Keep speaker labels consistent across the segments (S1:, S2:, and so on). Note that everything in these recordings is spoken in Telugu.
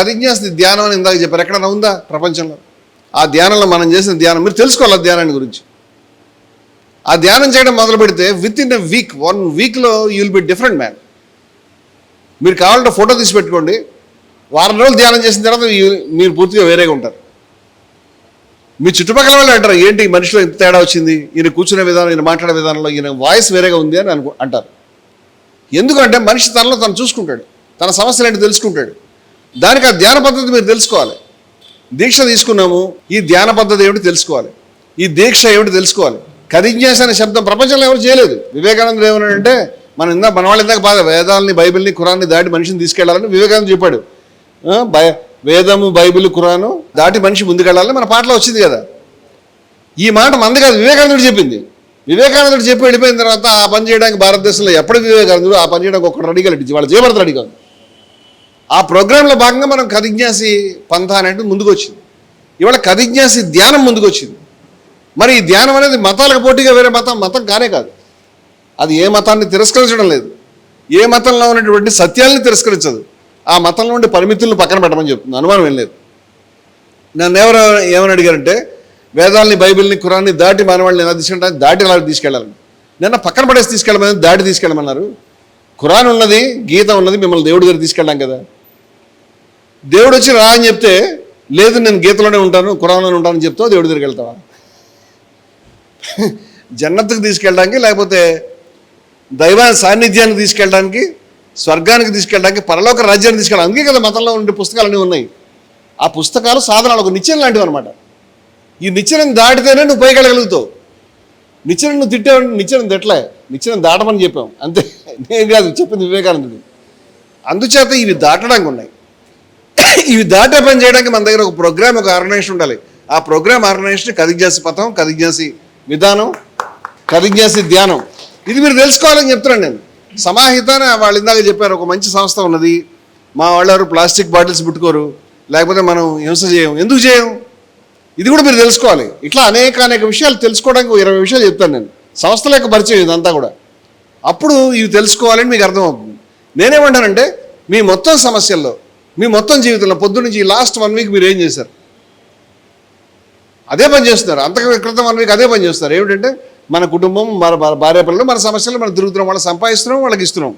S1: ప్రతిజ్ఞాస్తి ధ్యానం అని ఇందాక చెప్పారు. ఎక్కడైనా ఉందా ప్రపంచంలో? ఆ ధ్యానంలో మనం చేసిన ధ్యానం మీరు తెలుసుకోవాలి ఆ ధ్యానాన్ని గురించి. ఆ ధ్యానం చేయడం మొదలు పెడితే within a week one వీక్లో you will be different man మీరు కావాలంటే ఫోటో తీసి పెట్టుకోండి. వారం రోజులు ధ్యానం చేసిన తర్వాత మీరు పూర్తిగా వేరేగా ఉంటారు. మీ చుట్టుపక్కల వాళ్ళు అంటారు ఏంటి మనిషిలో ఎంత తేడా వచ్చింది? ఈయన కూర్చునే విధానం ఈయన మాట్లాడే విధానంలో ఈయన వాయిస్ వేరేగా ఉంది అని అనుకు అంటారు. ఎందుకంటే మనిషి తనలో తను చూసుకుంటాడు. తన సమస్యలు ఏంటి తెలుసుకుంటాడు. దానికి ఆ ధ్యాన పద్ధతి మీరు తెలుసుకోవాలి. దీక్ష తీసుకున్నాము ఈ ధ్యాన పద్ధతి ఏమిటి తెలుసుకోవాలి. ఈ దీక్ష ఏమిటి తెలుసుకోవాలి. కదిజ్ఞాస అనే శబ్దం ప్రపంచంలో ఎవరు చేయలేదు. వివేకానందుడు ఏమన్నాడంటే మన ఇందా మన వాళ్ళు ఇందాక బాధ వేదాలని బైబిల్ని ఖురాన్ని దాటి మనిషిని తీసుకెళ్ళాలని వివేకానంద చెప్పాడు. బై- వేదము బైబిల్ ఖురాను దాటి మనిషి ముందుకెళ్ళాలని మన పాటలో వచ్చింది కదా. ఈ మాట మంది కాదు వివేకానందుడు చెప్పింది. వివేకానందుడు చెప్పి వెళ్ళిపోయిన తర్వాత ఆ పని చేయడానికి భారతదేశంలో ఎప్పుడు వివేకానందుడు ఆ పని చేయడానికి ఒక్కడు రెడీగా వాళ్ళు చేయబడతారు రెడీ కాదు. ఆ ప్రోగ్రాంలో భాగంగా మనం కదిజ్ఞాసి పంథ అనేది ముందుకు వచ్చింది ఇవాళ కదిజ్ఞాసి ధ్యానం ముందుకు వచ్చింది మరి ఈ ధ్యానం అనేది మతాలకు పోటీగా వేరే మతం మతం కానే కాదు. అది ఏ మతాన్ని తిరస్కరించడం లేదు. ఏ మతంలో ఉన్నటువంటి సత్యాల్ని తిరస్కరించదు. ఆ మతంలో ఉండే పరిమితులను పక్కన పెట్టమని చెప్తుంది. అనుమానం ఏం లేదు. నన్ను ఎవరు ఏమని అడిగారంటే వేదాల్ని బైబిల్ని ఖురాన్ని దాటి మానవాళ్ళని ఎలా తీసుకెళ్ళాలి దాటి ఎలా తీసుకెళ్ళాలని. నిన్న పక్కన పడేసి తీసుకెళ్ళమని దాటి తీసుకెళ్ళమన్నారు. ఖురాన్ ఉన్నది గీత ఉన్నది మిమ్మల్ని దేవుడి దగ్గర తీసుకెళ్ళాం కదా. దేవుడు వచ్చి రా అని చెప్తే లేదు నేను గీతలోనే ఉంటాను ఖురాన్లోనే ఉంటానని చెప్తావు దేవుడి దగ్గరికి వెళ్తావా? జన్నత్తుకు తీసుకెళ్ళడానికి లేకపోతే దైవ సాన్నిధ్యానికి తీసుకెళ్ళడానికి స్వర్గానికి తీసుకెళ్ళడానికి పరలోక రాజ్యాన్ని తీసుకెళ్ళడానికి అందుకే కదా మతంలో ఉండే పుస్తకాలన్నీ ఉన్నాయి. ఆ పుస్తకాలు సాధనాలు ఒక నిత్యం లాంటివి అనమాట ఈ నిచ్చెనని దాటితేనే నువ్వు పైకెళ్ళగలుగుతావు నిచ్చెన నువ్వు తిట్టావు నిచ్చెన తిట్టలే నిచ్చెన దాటమని చెప్పాం. అంతే నేను కాదు చెప్పింది వివేకానందుడు. అందుచేత ఇవి దాటడానికి ఉన్నాయి. ఇవి దాటే పని చేయడానికి మన దగ్గర ఒక ప్రోగ్రామ్ ఒక ఆర్గనైజేషన్ ఉండాలి. ఆ ప్రోగ్రామ్ ఆర్గనైజేషన్ కదిజ్ఞాసి పథం కదిజ్ఞాసి విధానం కదిజ్ఞాసి ధ్యానం. ఇది మీరు తెలుసుకోవాలని చెప్తున్నాను నేను. సమాహితాన వాళ్ళు ఇందాక చెప్పారు ఒక మంచి సంస్థ ఉన్నది. మా వాళ్ళు ప్లాస్టిక్ బాటిల్స్ పుట్టుకోరు. లేకపోతే మనం హింస చేయం. ఎందుకు చేయం? ఇది కూడా మీరు తెలుసుకోవాలి. ఇట్లా అనేక అనేక విషయాలు తెలుసుకోవడానికి ఇరవై విషయాలు చెప్తాను నేను. సంస్థల యొక్క పరిచయం ఇదంతా కూడా. అప్పుడు ఇవి తెలుసుకోవాలని మీకు అర్థమవుతుంది. నేనేమంటానంటే మీ మొత్తం సమస్యల్లో మీ మొత్తం జీవితంలో పొద్దు నుంచి లాస్ట్ వన్ వీక్ మీరు ఏం చేశారు? అదే పని చేస్తున్నారు. అంత క్రితం వన్ వీక్ అదే పని చేస్తున్నారు. ఏమిటంటే మన కుటుంబం మన భార్య పిల్లలు మన సమస్యలు మనం తిరుగుతున్నాం. వాళ్ళు సంపాదిస్తున్నాం వాళ్ళకి ఇస్తున్నాం.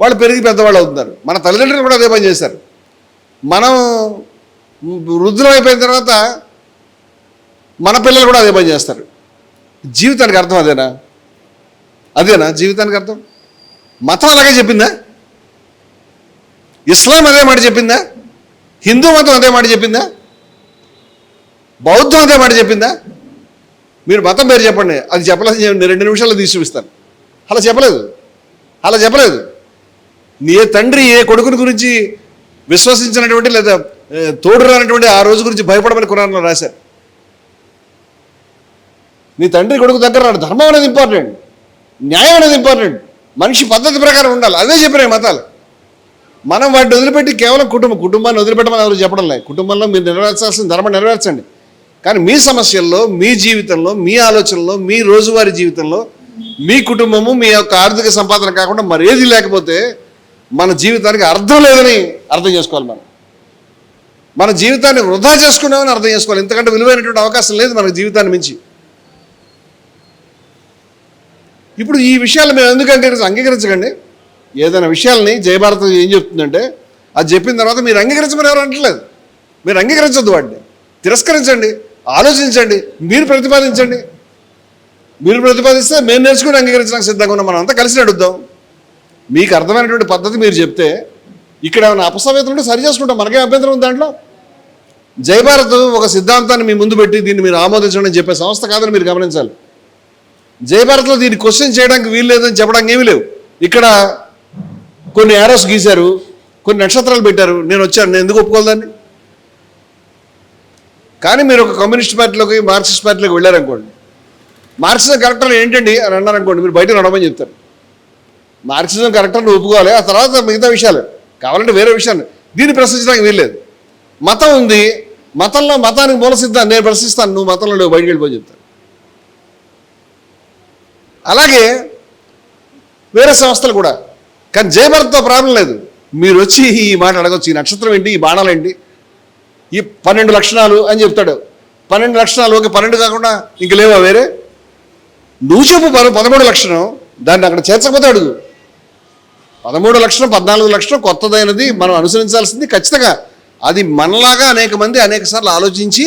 S1: వాళ్ళు పెరిగి పెద్దవాళ్ళు అవుతున్నారు. మన తల్లిదండ్రులు కూడా అదే పని చేశారు. మనం వృద్ధులు అయిపోయిన తర్వాత మన పిల్లలు కూడా అదే పని చేస్తారు. జీవితానికి అర్థం అదేనా? అదేనా? జీవితానికి అర్థం? మతం అలాగే చెప్పిందా? ఇస్లాం అదే మాట చెప్పిందా? హిందూ మతం అదే మాట చెప్పిందా? బౌద్ధం అదే మాట చెప్పిందా? మీరు మతం పేరు చెప్పండి. అది చెప్పలేదు నేను రెండు నిమిషాల్లో తీసి చూపిస్తాను. అలా చెప్పలేదు. అలా చెప్పలేదు. నీ ఏ తండ్రి ఏ కొడుకుని గురించి విశ్వసించినటువంటి లేదా తోడు రానటువంటి ఆ రోజు గురించి భయపడమని కురాన్లో రాశారు. నీ తండ్రి కొడుకు దగ్గర రాడు ధర్మం అనేది ఇంపార్టెంట్ న్యాయం అనేది ఇంపార్టెంట్ మనిషి పద్ధతి ప్రకారం ఉండాలి. అదే చెప్పినాయి మతాలు. మనం వాటిని వదిలిపెట్టి కేవలం కుటుంబం కుటుంబాన్ని వదిలిపెట్టమని ఎవరు చెప్పడం లేదు. కుటుంబంలో మీరు నెరవేర్చాల్సిన ధర్మం నెరవేర్చండి. కానీ మీ సమస్యల్లో మీ జీవితంలో మీ ఆలోచనలో మీ రోజువారీ జీవితంలో మీ కుటుంబము మీ యొక్క ఆర్థిక సంపాదన కాకుండా మరేది లేకపోతే మన జీవితానికి అర్థం లేదని అర్థం చేసుకోవాలి మనం. మన జీవితాన్ని వృధా చేసుకున్నామని అర్థం చేసుకోవాలి. ఎందుకంటే విలువైనటువంటి అవకాశం లేదు మన జీవితాన్ని మించి. ఇప్పుడు ఈ విషయాలు మేము ఎందుకు అంగీకరించకండి? ఏదైనా విషయాల్ని జయభారత్ ఏం చెప్తుందంటే అది చెప్పిన తర్వాత మీరు అంగీకరించమని ఎవరు అంటలేదు మీరు అంగీకరించొద్దు వాటిని తిరస్కరించండి ఆలోచించండి మీరు ప్రతిపాదించండి. మీరు ప్రతిపాదిస్తే మేము నేర్చుకుని అంగీకరించడానికి సిద్ధంగా ఉన్నాం. మనం అంతా కలిసి నడుద్దాం. మీకు అర్థమైనటువంటి పద్ధతి మీరు చెప్తే ఇక్కడ ఏమైనా అపసవ్యతలు ఉంటే సరి చేసుకుంటాం. మనకే అభ్యంతరం ఉంది దాంట్లో? జయభారత్ ఒక సిద్ధాంతాన్ని మీ ముందు పెట్టి దీన్ని మీరు ఆమోదించడం అని చెప్పే సంస్థ కాదని మీరు గమనించాలి. జయభారత్లో దీన్ని క్వశ్చన్ చేయడానికి వీలు లేదని చెప్పడానికి ఏమీ లేవు. ఇక్కడ కొన్ని యారోస్ గీశారు కొన్ని నక్షత్రాలు పెట్టారు. నేను వచ్చాను. నేను ఎందుకు ఒప్పుకోలేదాన్ని కానీ మీరు ఒక కమ్యూనిస్ట్ పార్టీలోకి మార్క్సిస్ట్ పార్టీలోకి వెళ్ళారనుకోండి. మార్క్సిజం కరెక్టర్ ఏంటండి అని అన్నారనుకోండి మీరు బయట నడవమని చెప్తారు. మార్క్సిజం కరెక్టర్ని నువ్వు ఒప్పుకోవాలి. ఆ తర్వాత మిగతా విషయాలు. కావాలంటే వేరే విషయాలు. దీన్ని ప్రశ్నించడానికి వీల్లేదు. మతం ఉంది. మతంలో మతానికి మూల సిద్ధాన్ని నేను ప్రశ్నిస్తాను. నువ్వు మతంలో నువ్వు బయటకు వెళ్ళిపోయి చెప్తాను అలాగే వేరే సంస్థలు కూడా. కానీ జయభరత్తో ప్రాబ్లం లేదు. మీరు వచ్చి ఈ మాట అడగచ్చు ఈ నక్షత్రం ఏంటి ఈ బాణాలు ఏంటి? ఈ పన్నెండు లక్షణాలు అని చెప్తాడు. పన్నెండు లక్షణాలు ఓకే పన్నెండు కాకుండా ఇంక లేవా వేరే? నువ్వు చెప్పు పద పదమూడు లక్షణం దాన్ని అక్కడ చేర్చకపోతే అడుగు. పదమూడు లక్షణం పద్నాలుగు లక్షణం కొత్తదైనది మనం అనుసరించాల్సింది ఖచ్చితంగా. అది మనలాగా అనేక మంది అనేక సార్లు ఆలోచించి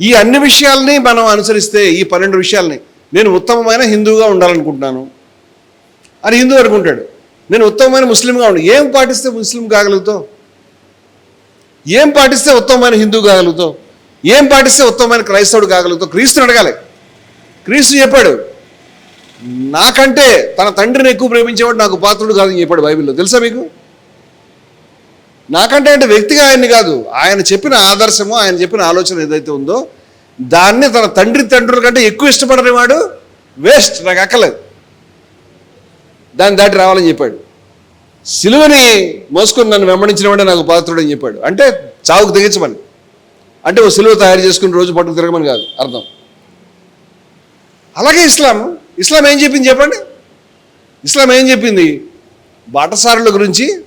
S1: ఈ అన్ని విషయాల్ని మనం అనుసరిస్తే ఈ పన్నెండు విషయాల్ని నేను ఉత్తమమైన హిందువుగా ఉండాలనుకుంటున్నాను. అని హిందూ అనుకుంటాడు నేను ఉత్తమమైన ముస్లింగా ఉండి. ఏం పాటిస్తే ముస్లిం కాగలుగుతావు? ఏం పాటిస్తే ఉత్తమమైన హిందూ కాగలుగుతావు? ఏం పాటిస్తే ఉత్తమమైన క్రైస్తవుడు కాగలుగుతావు? క్రీస్తుని అడగాలి. క్రీస్తు చెప్పాడు నాకంటే తన తండ్రిని ఎక్కువ ప్రేమించేవాడు నాకు పాత్రుడు కాదని చెప్పాడు బైబిల్లో. తెలుసా మీకు? నాకంటే అంటే వ్యక్తిగా ఆయన్ని కాదు. ఆయన చెప్పిన ఆదర్శము ఆయన చెప్పిన ఆలోచన ఏదైతే ఉందో దాన్ని తన తండ్రి తండ్రుల కంటే ఎక్కువ ఇష్టపడని వాడు వేస్ట్. నాకు అక్కలేదు దాన్ని దాటి రావాలని చెప్పాడు. సిలువని మోసుకొని నన్ను వెంబడించిన వాడే నాకు పాత్రుడు అని చెప్పాడు. అంటే చావుకు తెగించమని. అంటే ఓ సిలువ తయారు చేసుకుని రోజు పట్టుకు తిరగమని కాదు అర్థం. అలాగే ఇస్లాం ఇస్లాం ఏం చెప్పింది చెప్పండి? ఇస్లాం ఏం చెప్పింది? బాటసారుల గురించి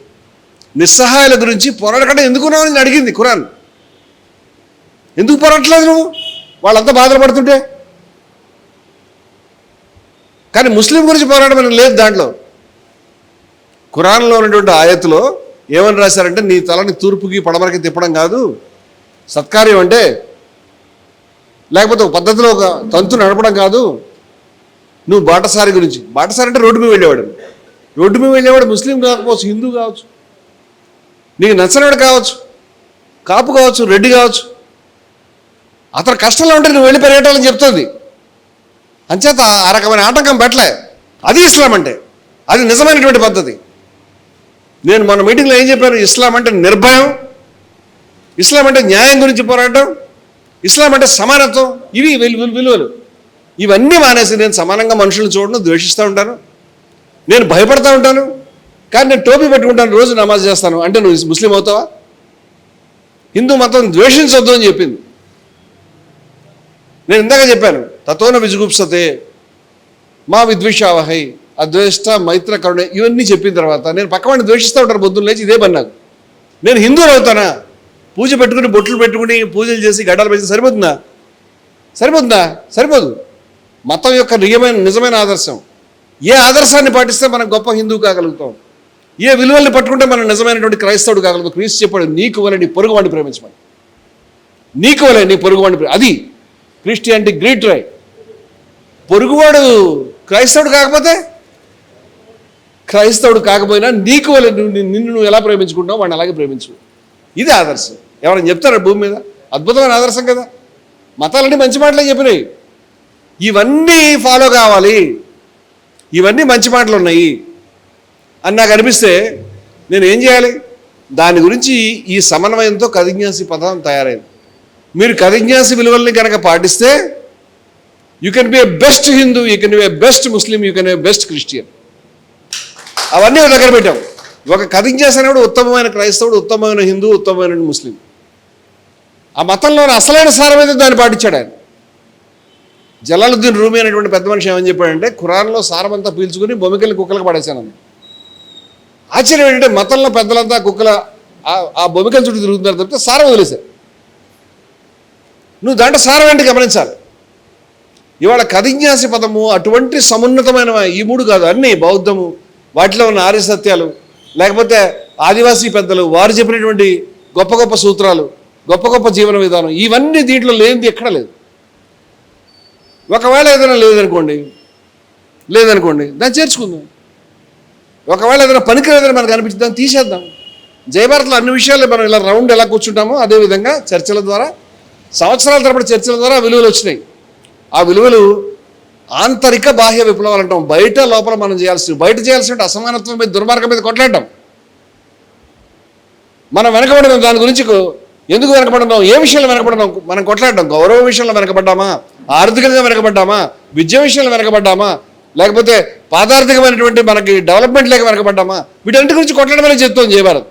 S1: నిస్సహాయాల గురించి పోరాడకుండా ఎందుకున్నావు అని అడిగింది ఖురాన్ ఎందుకు పోరాడట్లేదు నువ్వు? వాళ్ళంతా బాధలు పడుతుంటే? కానీ ముస్లిం గురించి పోరాడమని లేదు దాంట్లో. ఖురాన్లో ఉన్నటువంటి ఆయతలో ఏమని రాశారంటే నీ తలని తూర్పుకి పడమరకి తిప్పడం కాదు సత్కార్యం అంటే లేకపోతే ఒక పద్ధతిలో ఒక తంతు నడపడం కాదు నువ్వు బాటసారి గురించి. బాటసారి అంటే రోడ్డు మీద వెళ్ళేవాడు. రోడ్డు మీద వెళ్ళేవాడు ముస్లిం కాకపోవచ్చు హిందూ కావచ్చు నీకు నచ్చనివాడు కావచ్చు కాపు కావచ్చు రెడ్డి కావచ్చు. అతను కష్టంలో ఉంటే నువ్వు వెళ్ళి పెరగటాలని చెప్తుంది. అంచేత ఆ రకమైన ఆటంకం పెట్టలే. అది ఇస్లాం అంటే. అది నిజమైనటువంటి పద్ధతి. నేను మన మీటింగ్లో ఏం చెప్పాను? ఇస్లాం అంటే నిర్భయం. ఇస్లాం అంటే న్యాయం గురించి పోరాటం. ఇస్లాం అంటే సమానత్వం. ఇవి విలువలు. ఇవన్నీ మానేసి నేను సమానంగా మనుషులను చూడను ద్వేషిస్తూ ఉంటాను. నేను భయపడతా ఉంటాను. కానీ నేను టోపీ పెట్టుకుంటాను రోజు నమాజ్ చేస్తాను. అంటే నువ్వు ముస్లిం అవుతావా? హిందూ మతం ద్వేషించొద్దు అని చెప్పింది. నేను ఇందాక చెప్పాను తతోన విజుగుప్సతే మా విద్వేషావహై అద్వేష్ట మైత్ర కరుణ ఇవన్నీ చెప్పిన తర్వాత నేను పక్కవాడిని ద్వేషిస్తూ ఉంటారు బొద్దులు లేచి ఇదే పని నేను హిందువులు అవుతానా? పూజ పెట్టుకుని బొట్లు పెట్టుకుని పూజలు చేసి గడ్డలు పెట్టి సరిపోతుందా? సరిపోతుందా? సరిపోదు. మతం యొక్క నిజమైన నిజమైన ఆదర్శం. ఏ ఆదర్శాన్ని పాటిస్తే మనం గొప్ప హిందువు కాగలుగుతాం? ఏ విలువల్ని పట్టుకుంటే మనం నిజమైనటువంటి క్రైస్తవుడు కాగలుగుతాం? క్రీస్తు చెప్పాడు నీకు వలె నీ పొరుగువాడిని ప్రేమించమని. నీకు వలె నీ పొరుగువాడిని అది క్రిస్టియానిటీ గ్రేట్ రై పొరుగువాడు క్రైస్తవుడు కాకపోతే క్రైస్తవుడు కాకపోయినా నీకు వలె నువ్వు నిన్ను నువ్వు ఎలా ప్రేమించుకుంటావు వాడిని అలాగే ప్రేమించు. ఇది ఆదర్శం. ఎవరైనా చెప్తారా భూమి మీద? అద్భుతమైన ఆదర్శం కదా. మతాలన్నీ మంచి మాటలే చెప్పినాయి. ఇవన్నీ ఫాలో కావాలి. ఇవన్నీ మంచి మాటలు ఉన్నాయి అని నాకు అనిపిస్తే నేను ఏం చేయాలి? దాని గురించి ఈ సమన్వయంతో కదిజ్ఞాసి పదం తయారైంది. మీరు కదిజ్ఞాసి విలువల్ని కనుక పాటిస్తే you can be a best Hindu you can be a best Muslim you can be best Christian అవన్నీ దగ్గర పెట్టాం. ఒక కదిజ్ఞాసి అనేవాడు ఉత్తమమైన క్రైస్తవుడు ఉత్తమమైన హిందూ ఉత్తమమైన ముస్లిం. ఆ మతంలో అసలైన సారం అయితే దాన్ని పాటించాడు ఆయన. జలాలుద్దీన్ రూమి అనేటువంటి పెద్ద మనిషి ఏమని చెప్పాడంటే ఖురాన్లో సారమంతా పీల్చుకుని బొమ్మికల్ని కుక్కలకు పడేశాను ఆశ్చర్యం ఏంటంటే మతంలో పెద్దలంతా కుక్కల ఆ- ఆ బొమ్మికల చుట్టూ తిరుగుతున్నారు తప్పితే సారం వదిలేశారు. నువ్వు దాంట్లో సారం ఏంటి గమనించాలి? ఇవాళ కదిజ్ఞాసి పదము అటువంటి సమున్నతమైన ఈ మూడు కాదు అన్నీ బౌద్ధము వాటిలో ఉన్న ఆర్య సత్యాలు లేకపోతే ఆదివాసీ పెద్దలు వారు చెప్పినటువంటి గొప్ప గొప్ప సూత్రాలు గొప్ప గొప్ప జీవన విధానం ఇవన్నీ దీంట్లో లేనిది ఎక్కడ లేదు. ఒకవేళ ఏదైనా లేదనుకోండి లేదనుకోండి దాన్ని చేర్చుకుందాం. ఒకవేళ ఏదైనా పనికి ఏదైనా మనకు అనిపించింది దాన్ని తీసేద్దాం. జయభారత్లో అన్ని విషయాలు మనం ఇలా రౌండ్ ఎలా కూర్చుంటామో అదేవిధంగా చర్చల ద్వారా సంవత్సరాల తరబడి చర్చల ద్వారా విలువలు వచ్చినాయి. ఆ విలువలు ఆంతరిక బాహ్య విప్లవాలు అంటాం. బయట లోపల మనం చేయాల్సి బయట చేయాల్సిన అసమానత్వం మీద దుర్మార్గం మీద కొట్లాడటం. మనం వెనకబడినాం దాని గురించి ఎందుకు వెనకబడినాం ఏ విషయంలో వెనకబడినాం మనం కొట్లాడడం. గౌరవ విషయంలో వెనకబడ్డామా? ఆర్థికంగా వెనకబడ్డామా? విద్య విషయంలో వెనకబడ్డామా? లేకపోతే పాదార్థికమైనటువంటి మనకి డెవలప్మెంట్ లేక వెనకబడ్డామా? వీటన్నిటి గురించి కొట్లాడమని చెప్తాం జయభారత్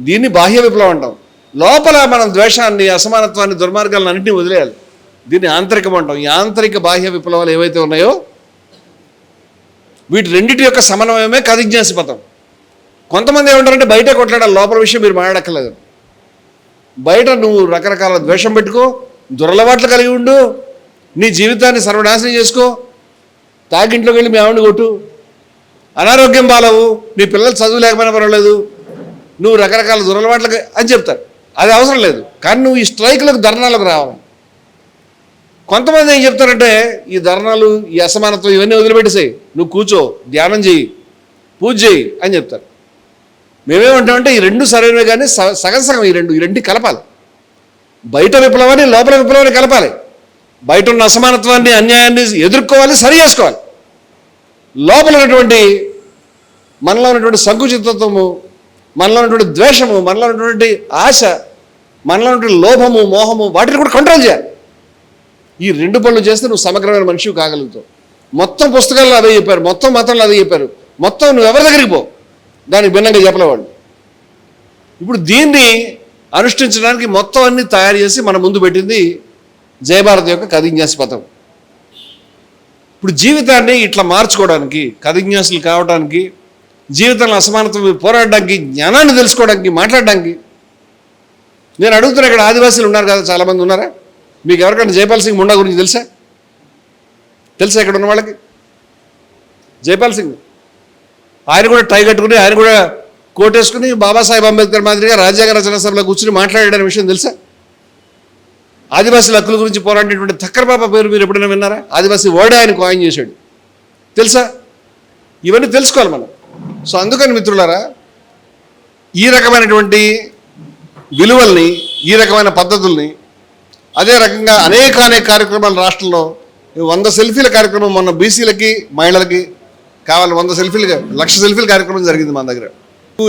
S1: దీన్ని బాహ్య విప్లవం అంటాం. లోపల మనం ద్వేషాన్ని అసమానత్వాన్ని దుర్మార్గాలను అన్నింటినీ వదిలేయాలి. దీన్ని ఆంతరికం అంటాం ఈ ఆంతరిక బాహ్య విప్లవాలు ఏవైతే ఉన్నాయో వీటి రెండింటి యొక్క సమన్వయమే కదిజ్ఞాసి పథం. కొంతమంది ఏమంటారంటే బయట కొట్లాడాలి లోపల విషయం మీరు మాట్లాడక్కర్లేదు. బయట నువ్వు రకరకాల ద్వేషం పెట్టుకో దురలవాట్లు కలిగి ఉండు నీ జీవితాన్ని సర్వనాశనం చేసుకో తాగింట్లోకి వెళ్ళి మీ ఆవిడ కొట్టు. అనారోగ్యం బాలవు నీ పిల్లలు చదువు లేకపోయినా పర్వాలేదు నువ్వు రకరకాల దురలవాట్లకి అని చెప్తారు. అది అవసరం లేదు. కానీ నువ్వు ఈ స్ట్రైక్లకు ధర్నాలకు రావాలి. కొంతమంది ఏం చెప్తారంటే ఈ ధర్నాలు ఈ అసమానత్వం ఇవన్నీ వదిలిపెట్టేసాయి. నువ్వు కూర్చో ధ్యానం చేయి పూజ చేయి అని చెప్తారు. మేమేమంటామంటే ఈ రెండు సరైనవి కానీ సగం సగం ఈ రెండు ఈ రెండు కలపాలి. బయట విప్లవాన్ని లోపల విప్లవాన్ని కలపాలి. బయట ఉన్న అసమానత్వాన్ని అన్యాయాన్ని ఎదుర్కోవాలి సరి చేసుకోవాలి. లోపల ఉన్నటువంటి మనలో ఉన్నటువంటి సంకుచితత్వము మనలో ఉన్నటువంటి ద్వేషము మనలో ఉన్నటువంటి ఆశ మనలో ఉన్నటువంటి లోభము మోహము వాటిని కూడా కంట్రోల్ చేయాలి. ఈ రెండు పనులు చేస్తే నువ్వు సమగ్రమైన మనిషివి కాగలుగుతావు. మొత్తం పుస్తకాల్లో అదే చెప్పారు మొత్తం మతంలో అదే చెప్పారు. మొత్తం నువ్వు ఎవరి దగ్గరికి పో? దానికి భిన్నంగా చెప్పలేవాళ్ళు ఇప్పుడు దీన్ని అనుష్ఠించడానికి మొత్తం అన్ని తయారు చేసి మన ముందు పెట్టింది జయభారత్ యొక్క కథిన్యాస పథం. ఇప్పుడు జీవితాన్ని ఇట్లా మార్చుకోవడానికి కథిన్యాసులు కావడానికి జీవితంలో అసమానత పోరాడడానికి జ్ఞానాన్ని తెలుసుకోవడానికి మాట్లాడడానికి. నేను అడుగుతున్నా ఇక్కడ ఆదివాసీలు ఉన్నారు కదా చాలామంది ఉన్నారా? మీకు ఎవరికైనా జైపాల్ సింగ్ ముండా గురించి తెలుసా? తెలుసా ఇక్కడ ఉన్న వాళ్ళకి? జైపాల్ సింగ్. ఆయన కూడా టై కట్టుకుని ఆయన కూడా కోటేసుకుని బాబాసాహెబ్ అంబేద్కర్ మాదిరిగా రాజ్యాంగ రచన సభలో కూర్చుని మాట్లాడాడనే విషయం తెలుసా? ఆదివాసీల హక్కుల గురించి పోరాడినటువంటి థక్కర్ బాబా పేరు మీరు ఎప్పుడైనా విన్నారా? ఆదివాసీ వర్డ్ ఆయన కాయిన్ చేశాడు. తెలుసా? ఇవన్నీ తెలుసుకోవాలి మనం. సో అందుకని మిత్రులారా ఈ రకమైనటువంటి విలువల్ని ఈ రకమైన పద్ధతుల్ని అదే రకంగా అనేక అనేక కార్యక్రమాలు రాష్ట్రంలో. ఈ వంద సెల్ఫీల కార్యక్రమం మొన్న బీసీలకి మహిళలకి కావాలి వంద సెల్ఫీలు లక్ష సెల్ఫీల కార్యక్రమం జరిగింది మన దగ్గర.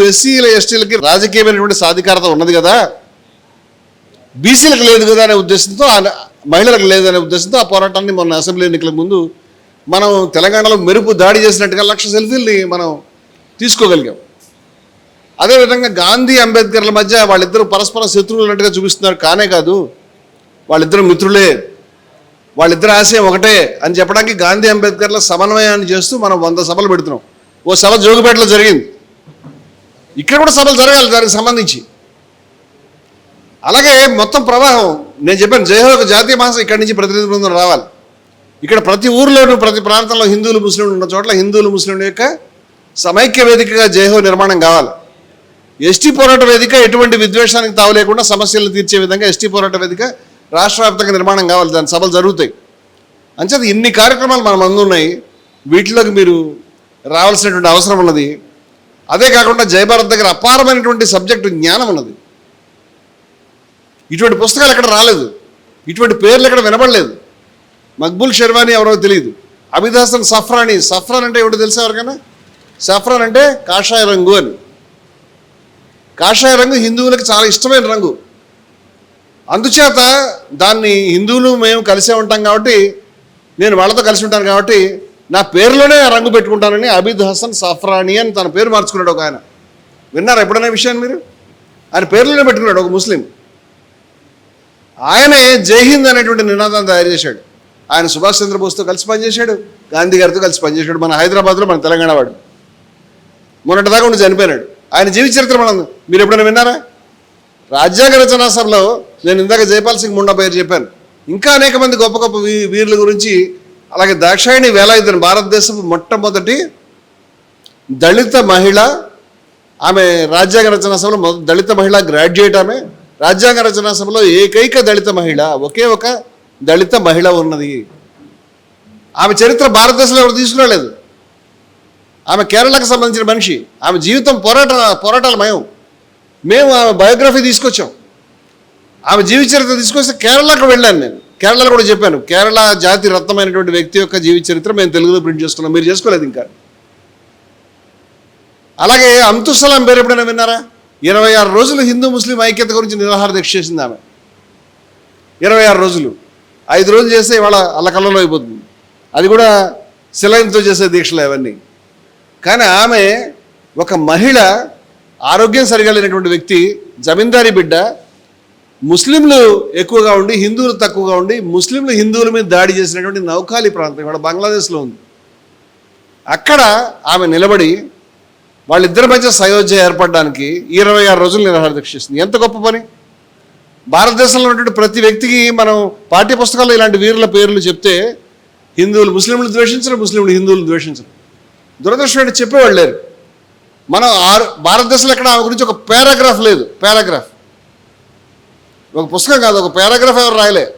S1: ఎస్సీల ఎస్టీలకి రాజకీయమైనటువంటి సాధికారత ఉన్నది కదా. బీసీలకు లేదు కదా అనే ఉద్దేశంతో మహిళలకు లేదనే ఉద్దేశంతో ఆ పోరాటాన్ని మొన్న అసెంబ్లీ ఎన్నికల ముందు మనం తెలంగాణలో మెరుపు దాడి చేసినట్టుగా లక్ష సెల్ఫీల్ని మనం తీసుకోగలిగాం. అదేవిధంగా గాంధీ అంబేద్కర్ల మధ్య వాళ్ళిద్దరూ పరస్పర శత్రువులు ఉన్నట్టుగా చూపిస్తున్నారు. కానే కాదు వాళ్ళిద్దరు మిత్రులే వాళ్ళిద్దరు ఆశయం ఒకటే అని చెప్పడానికి గాంధీ అంబేద్కర్ల సమన్వయాన్ని చేస్తూ మనం వంద సభలు పెడుతున్నాం. ఓ సభ జోగుపేటలో జరిగింది. ఇక్కడ కూడా సభలు జరగాలి దానికి సంబంధించి. అలాగే మొత్తం ప్రవాహం నేను చెప్పాను జయహో ఒక జాతీయ మాసం ఇక్కడి నుంచి ప్రతినిధి బృందం రావాలి. ఇక్కడ ప్రతి ఊర్లోనూ ప్రతి ప్రాంతంలో హిందువులు ముస్లింలు ఉన్న చోట్ల హిందువులు ముస్లింల యొక్క సమైక్య వేదికగా జయహో నిర్మాణం కావాలి. ఎస్టీ పోరాట వేదిక ఎటువంటి విద్వేషానికి తావు లేకుండా సమస్యలు తీర్చే విధంగా ఎస్టీ పోరాట వేదిక రాష్ట్ర వ్యాప్తంగా నిర్మాణం కావాలి దాని సభలు జరుగుతాయి. అంచేది ఇన్ని కార్యక్రమాలు మన ముందు ఉన్నాయి. వీటిలోకి మీరు రావాల్సినటువంటి అవసరం ఉన్నది. అదే కాకుండా జయభారత్ దగ్గర అపారమైనటువంటి సబ్జెక్టు జ్ఞానం ఉన్నది. ఇటువంటి పుస్తకాలు ఎక్కడ రాలేదు. ఇటువంటి పేర్లు ఎక్కడ వినబడలేదు. మక్బుల్ షెర్వానీ ఎవరో తెలియదు. అమిదాసన్ సఫ్రాని సఫ్రాన్ అంటే ఎవడో తెలిసే ఎవరికైనా? సఫ్రాన్ అంటే కాషాయ రంగు అని. కాషాయ రంగు హిందువులకు చాలా ఇష్టమైన రంగు. అందుచేత దాన్ని హిందువులు మేము కలిసే ఉంటాం కాబట్టి నేను వాళ్ళతో కలిసి ఉంటాను కాబట్టి నా పేరులోనే ఆ రంగు పెట్టుకుంటానని అబిద్ హసన్ సఫ్రాని అని తన పేరు మార్చుకున్నాడు ఒక ఆయన. విన్నారా ఎప్పుడైనా విషయాన్ని మీరు? ఆయన పేర్లోనే పెట్టుకున్నాడు ఒక ముస్లిం. ఆయనే జై హింద్ అనేటువంటి నినాదాన్ని తయారు చేశాడు. ఆయన సుభాష్ చంద్రబోస్తో కలిసి పనిచేశాడు గాంధీ గారితో కలిసి పనిచేశాడు మన హైదరాబాద్లో మన తెలంగాణ వాడు. మొన్నటిదాకా ఉండి చనిపోయినాడు. ఆయన జీవిత చరిత్ర మనం మీరు ఎప్పుడైనా విన్నారా? రాజ్యాంగ రచనా సభలో నేను ఇందాక జయపాల్ సింగ్ ముండా పేరు చెప్పాను. ఇంకా అనేక మంది గొప్ప గొప్ప వీ- వీరుల గురించి అలాగే దాక్షాయణి వేలాయుధన్ భారతదేశపు మొట్టమొదటి దళిత మహిళ ఆమె రాజ్యాంగ రచనా సభలో దళిత మహిళ గ్రాడ్యుయేట్ ఆమె. రాజ్యాంగ రచనా సభలో ఏకైక దళిత మహిళ ఒకే ఒక దళిత మహిళ ఉన్నది. ఆమె చరిత్ర భారతదేశంలో ఎవరు తీసుకురాలేదు ఆమె కేరళకు సంబంధించిన మనిషి. ఆమె జీవితం పోరాట పోరాటాల మయం. మేము ఆమె బయోగ్రఫీ తీసుకొచ్చాం. ఆమె జీవిత చరిత్ర తీసుకొస్తే కేరళకు వెళ్ళాను నేను. కేరళలో కూడా చెప్పాను కేరళ జాతి రత్నమైనటువంటి వ్యక్తి యొక్క జీవిత చరిత్ర మేము తెలుగులో ప్రింట్ చేసుకున్నాం. మీరు చేసుకోలేదు ఇంకా. అలాగే అంతుసలాం పేరు ఎప్పుడైనా విన్నారా? ఇరవై ఆరు రోజులు హిందూ ముస్లిం ఐక్యత గురించి నిరాహార దీక్ష చేసింది ఆమె. ఇరవై ఆరు రోజులు. ఐదు రోజులు చేస్తే ఇవాళ అల్లకల్లలో అయిపోతుంది. అది కూడా శిలయంతో చేసే దీక్షలు అవన్నీ. కానీ ఆమె ఒక మహిళ ఆరోగ్యం సరిగా లేనటువంటి వ్యక్తి జమీందారీ బిడ్డ ముస్లింలు ఎక్కువగా ఉండి హిందువులు తక్కువగా ఉండి ముస్లింలు హిందువుల మీద దాడి చేసినటువంటి నౌకాలి ప్రాంతం ఇక్కడ బంగ్లాదేశ్లో ఉంది. అక్కడ ఆమె నిలబడి వాళ్ళిద్దరి మధ్య సయోధ్య ఏర్పడడానికి ఇరవై ఆరు రోజులు నిరాహార దీక్ష చేసింది. ఎంత గొప్ప పని. భారతదేశంలో ఉన్నటువంటి ప్రతి వ్యక్తికి మనం పాఠ్య పుస్తకాల్లో ఇలాంటి వీరుల పేర్లు చెప్తే హిందువులు ముస్లింలు ద్వేషించరు ముస్లింలు హిందువులు ద్వేషించరు. దురదృష్టం చెప్పేవాళ్ళు లేరు. మనం ఆరు భారతదేశంలో ఎక్కడ ఆమె గురించి ఒక పారాగ్రాఫ్ లేదు. పారాగ్రాఫ్. ఒక పుస్తకం కాదు ఒక పారాగ్రాఫ్ ఎవరు రాయలే.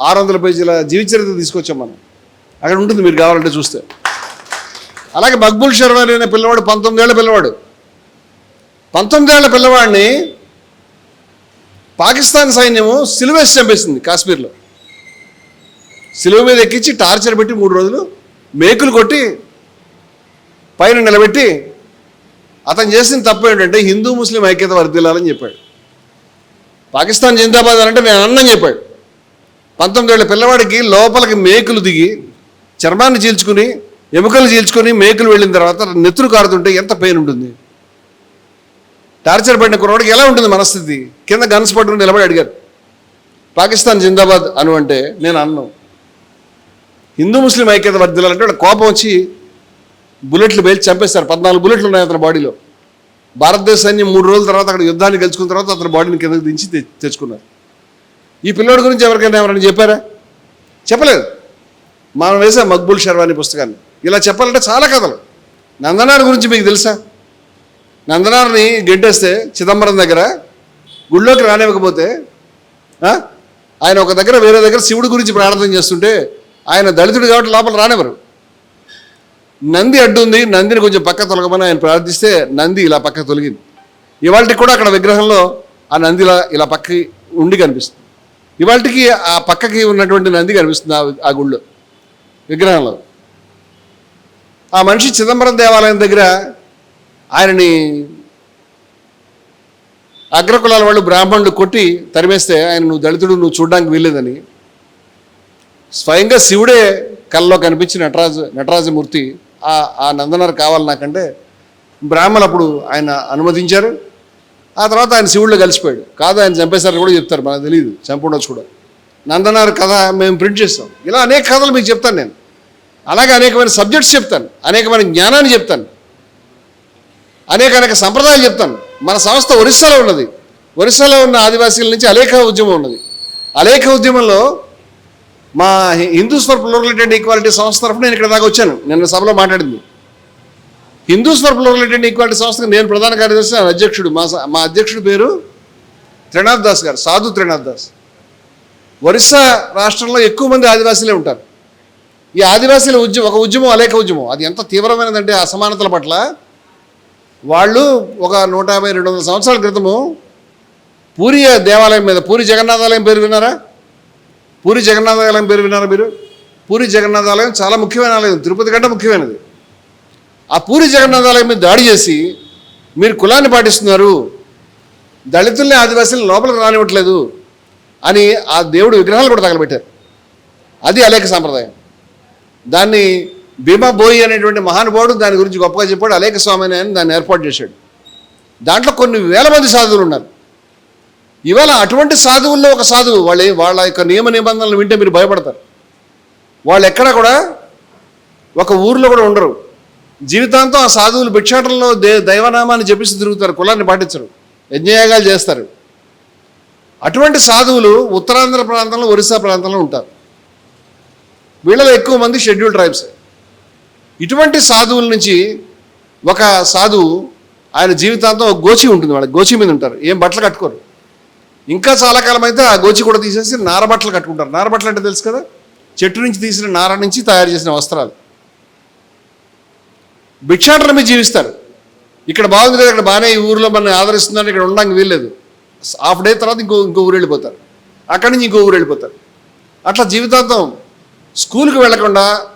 S1: ఆరు వందల పేజీల జీవిత చరిత్ర తీసుకొచ్చాం మనం. అక్కడ ఉంటుంది మీరు కావాలంటే చూస్తే. అలాగే మక్బుల్ షర్వాని అనే పిల్లవాడు పంతొమ్మిదేళ్ళ పిల్లవాడు. పంతొమ్మిదేళ్ళ పిల్లవాడిని పాకిస్తాన్ సైన్యము సిలువేసి చంపేసింది కాశ్మీర్లో. సిలువ మీద ఎక్కించి టార్చర్ పెట్టి మూడు రోజులు మేకులు కొట్టి పైన నిలబెట్టి అతను చేసిన తప్పు ఏంటంటే హిందూ ముస్లిం ఐక్యత వర్దిల్లాలని చెప్పాడు. పాకిస్తాన్ జిందాబాద్ అని అంటే నేను అన్నం చెప్పాడు. పంతొమ్మిది పిల్లవాడికి లోపలికి మేకులు దిగి చర్మాన్ని చీల్చుకుని ఎముకలు చీల్చుకొని మేకులు వెళ్ళిన తర్వాత నెత్తురు కారుతుంటే ఎంత పెయిన్ ఉంటుంది. టార్చర్ పడిన కుర్రవాడికి ఎలా ఉంటుంది మనస్థితి? కింద గన్స్ పట్టుకుని నిలబడి అడిగారు. పాకిస్తాన్ జిందాబాద్ అను అంటే నేను అన్నం. హిందూ ముస్లిం ఐక్యత వర్దిల్లాలంటే కోపం వచ్చి బుల్లెట్లు పేల్చి చంపేస్తారు. పద్నాలుగు బుల్లెట్లు ఉన్నాయి అతని బాడీలో. భారతదేశ సైన్యం మూడు రోజుల తర్వాత అక్కడ యుద్ధాన్ని గెలుచుకున్న తర్వాత అతని బాడీని కిందకి దించి తెచ్చుకున్నారు. ఈ పిల్లోడి గురించి ఎవరికైనా ఎవరైనా చెప్పారా? చెప్పలేదు. మనం వేసే మక్బుల్ షర్వాని పుస్తకాన్ని. ఇలా చెప్పాలంటే చాలా కథలు. నందనారి గురించి మీకు తెలుసా? నందనారిని గెంటేస్తే చిదంబరం దగ్గర గుళ్ళోకి రానివ్వకపోతే ఆయన ఒక దగ్గర వేరే దగ్గర శివుడి గురించి ప్రార్థన చేస్తుంటే ఆయన దళితుడు కాబట్టి లోపల రానివ్వరు. నంది అడ్డుంది నందిని కొంచెం పక్క తొలగమని ఆయన ప్రార్థిస్తే నంది ఇలా పక్క తొలగింది. ఇవాళకి కూడా అక్కడ విగ్రహంలో ఆ నంది ఇలా ఇలా పక్కకి ఉండి కనిపిస్తుంది. ఇవాళకి ఆ పక్కకి ఉన్నటువంటి నంది కనిపిస్తుంది ఆ- గుళ్ళో విగ్రహంలో. ఆ మనిషి చిదంబరం దేవాలయం దగ్గర ఆయనని అగ్రకులాల వాళ్ళు బ్రాహ్మణులు కొట్టి తరిమేస్తే ఆయన నువ్వు దళితుడు నువ్వు చూడడానికి వీల్లేదని స్వయంగా శివుడే కల్లో కనిపించి నటరాజు నటరాజమూర్తి ఆ నందనారు నందనార్ కావాలి నాకంటే బ్రాహ్మణులు అప్పుడు ఆయన అనుమతించారు. ఆ తర్వాత ఆయన శివుడిలో కలిసిపోయాడు. కాదు ఆయన చంపేశారని కూడా చెప్తారు మనకు తెలియదు చంపుండొచ్చు కూడా. నందనార్ కథ మేము ప్రింట్ చేస్తాం. ఇలా అనేక కథలు మీకు చెప్తాను నేను. అలాగే అనేకమైన సబ్జెక్ట్స్ చెప్తాను అనేకమైన జ్ఞానాన్ని చెప్తాను అనేక అనేక సంప్రదాయాలు చెప్తాను. మన సంస్థ ఒరిస్సాలో ఉన్నది. ఒరిస్సాలో ఉన్న ఆదివాసీల నుంచి అలేఖ ఉద్యమం ఉన్నది. అలేఖ ఉద్యమంలో మా Hindus for plurality and equality సంస్థ తరఫున నేను ఇక్కడ దాకా వచ్చాను. నిన్న సభలో మాట్లాడింది. Hindus for plurality and equality సంస్థకు నేను ప్రధాన కార్యదర్శి అధ్యక్షుడు. మా మా అధ్యక్షుడి పేరు త్రినాథ్ దాస్ గారు సాధు త్రినాథ్ దాస్. ఒరిస్సా రాష్ట్రంలో ఎక్కువ మంది ఆదివాసీలే ఉంటారు. ఈ ఆదివాసీల ఉద్యమం ఒక ఉద్యమం అలేఖ ఉద్యమం. అది ఎంత తీవ్రమైనదంటే అసమానతల పట్ల వాళ్ళు ఒక నూట యాభై రెండు వందల సంవత్సరాల క్రితము పూరి దేవాలయం మీద పూరి జగన్నాథాలయం పేరు విన్నారా? పూరి జగన్నాథాలయం పేరు విన్నారా మీరు? పూరి జగన్నాథాలయం చాలా ముఖ్యమైన ఆలయం. తిరుపతి కంటే ముఖ్యమైనది. ఆ పూరి జగన్నాథాలయం మీద దాడి చేసి మీరు కులాన్ని పాటిస్తున్నారు. దళితుల్ని ఆదివాసీలను లోపలికి రానివ్వట్లేదు అని ఆ దేవుడు విగ్రహాలు కూడా తగలబెట్టారు. అది అలేఖ సాంప్రదాయం. దాన్ని భీమా బోయి అనేటువంటి మహానుభావుడు దాని గురించి గొప్పగా చెప్పాడు. అలేఖ స్వామి అని దాన్ని ఏర్పాటు చేశాడు. దాంట్లో కొన్ని వేల మంది సాధువులు ఉన్నారు. ఇవాళ అటువంటి సాధువుల్లో ఒక సాధువు వాళ్ళ వాళ్ళ యొక్క నియమ నిబంధనలు వింటే మీరు భయపడతారు. వాళ్ళు ఎక్కడ కూడా ఒక ఊర్లో కూడా ఉండరు. జీవితాంతం ఆ సాధువులు భిక్షాటంలో దే దైవనామాన్ని జపిస్తూ తిరుగుతారు కులాన్ని పాటించరు యజ్ఞయాగాలు చేస్తారు. అటువంటి సాధువులు ఉత్తరాంధ్ర ప్రాంతంలో ఒరిస్సా ప్రాంతంలో ఉంటారు. వీళ్ళలో ఎక్కువ మంది షెడ్యూల్ ట్రైబ్స్. ఇటువంటి సాధువుల నుంచి ఒక సాధువు ఆయన జీవితాంతం ఒక గోచి ఉంటుంది వాళ్ళకి గోచి మీద ఉంటారు. ఏం బట్టలు కట్టుకోరు. ఇంకా చాలా కాలం అయితే ఆ గోచి కూడా తీసేసి నారబట్టలు కట్టుకుంటారు. నారబట్టలు అంటే తెలుసు కదా? చెట్టు నుంచి తీసిన నార నుంచి తయారు చేసిన వస్త్రాలు. భిక్షాటన మీద జీవిస్తారు. ఇక్కడ బాగుంది కదా ఇక్కడ బాగానే ఈ ఊరిలో మనం ఆదరిస్తున్నారు ఇక్కడ ఉండడానికి వీల్లేదు. హాఫ్ డే తర్వాత ఇంకో ఇంకో ఊరు వెళ్ళిపోతారు. అక్కడి నుంచి ఇంకో ఊరు వెళ్ళిపోతారు. అట్లా జీవితాంతం స్కూల్కి వెళ్ళకుండా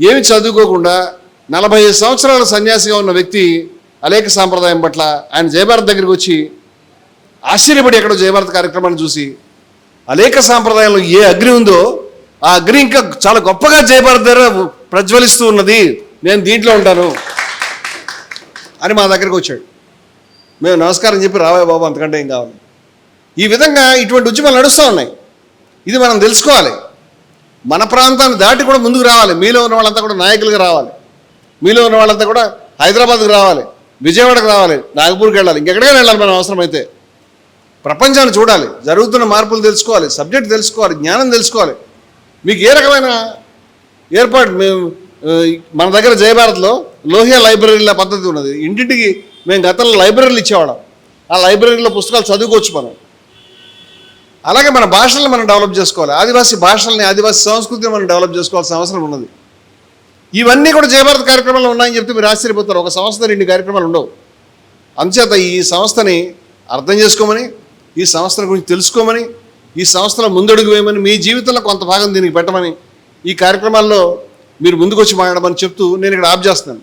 S1: ఏమి చదువుకోకుండా నలభై ఐదు సంవత్సరాల సన్యాసిగా ఉన్న వ్యక్తి అలేఖ సాంప్రదాయం పట్ల ఆయన జయభారత్ దగ్గరికి వచ్చి ఆశ్చర్యపడి ఎక్కడో జయభారత్ కార్యక్రమాన్ని చూసి అనేక సాంప్రదాయంలో ఏ అగ్ని ఉందో ఆ అగ్ని ఇంకా చాలా గొప్పగా జయభారత్ దగ్గర ప్రజ్వలిస్తూ ఉన్నది. నేను దీంట్లో ఉంటాను అని మా దగ్గరికి వచ్చాడు. మేము నమస్కారం చెప్పి రావే బాబు అంతకంటే ఏం కావాలి? ఈ విధంగా ఇటువంటి ఉద్యమాలు నడుస్తూ ఉన్నాయి. ఇది మనం తెలుసుకోవాలి. మన ప్రాంతాన్ని దాటి కూడా ముందుకు రావాలి. మీలో ఉన్న వాళ్ళంతా కూడా నాయకులుగా రావాలి. మీలో ఉన్న వాళ్ళంతా కూడా హైదరాబాద్కి రావాలి. విజయవాడకు రావాలి. నాగపూర్కి వెళ్ళాలి. ఇంకెక్కడికైనా వెళ్ళాలి మనం అవసరమైతే. ప్రపంచాన్ని చూడాలి జరుగుతున్న మార్పులు తెలుసుకోవాలి సబ్జెక్ట్ తెలుసుకోవాలి జ్ఞానం తెలుసుకోవాలి. మీకు ఏ రకమైన ఏర్పాటు మేము మన దగ్గర జయభారత్లో లోహియా లైబ్రరీల పద్ధతి ఉన్నది. ఇంటింటికి మేము గతంలో లైబ్రరీలు ఇచ్చేవాళ్ళం. ఆ లైబ్రరీలో పుస్తకాలు చదువుకోవచ్చు మనం. అలాగే మన భాషలను మనం డెవలప్ చేసుకోవాలి. ఆదివాసీ భాషల్ని ఆదివాసీ సంస్కృతిని మనం డెవలప్ చేసుకోవాల్సిన అవసరం ఉన్నది. ఇవన్నీ కూడా జయభారత్ కార్యక్రమాలు ఉన్నాయని చెప్తే మీరు ఆశ్చర్యపోతారు. ఒక సంస్థ రెండు కార్యక్రమాలు ఉండవు. అందుచేత ఈ సంస్థని అర్థం చేసుకోమని ఈ సంస్థల గురించి తెలుసుకోమని ఈ సంస్థల ముందడుగు వేయమని మీ జీవితంలో కొంత భాగం దీనికి పెట్టమని ఈ కార్యక్రమాల్లో మీరు ముందుకొచ్చి మాట్లాడమని చెప్తూ నేను ఇక్కడ ఆప్ చేస్తున్నాను.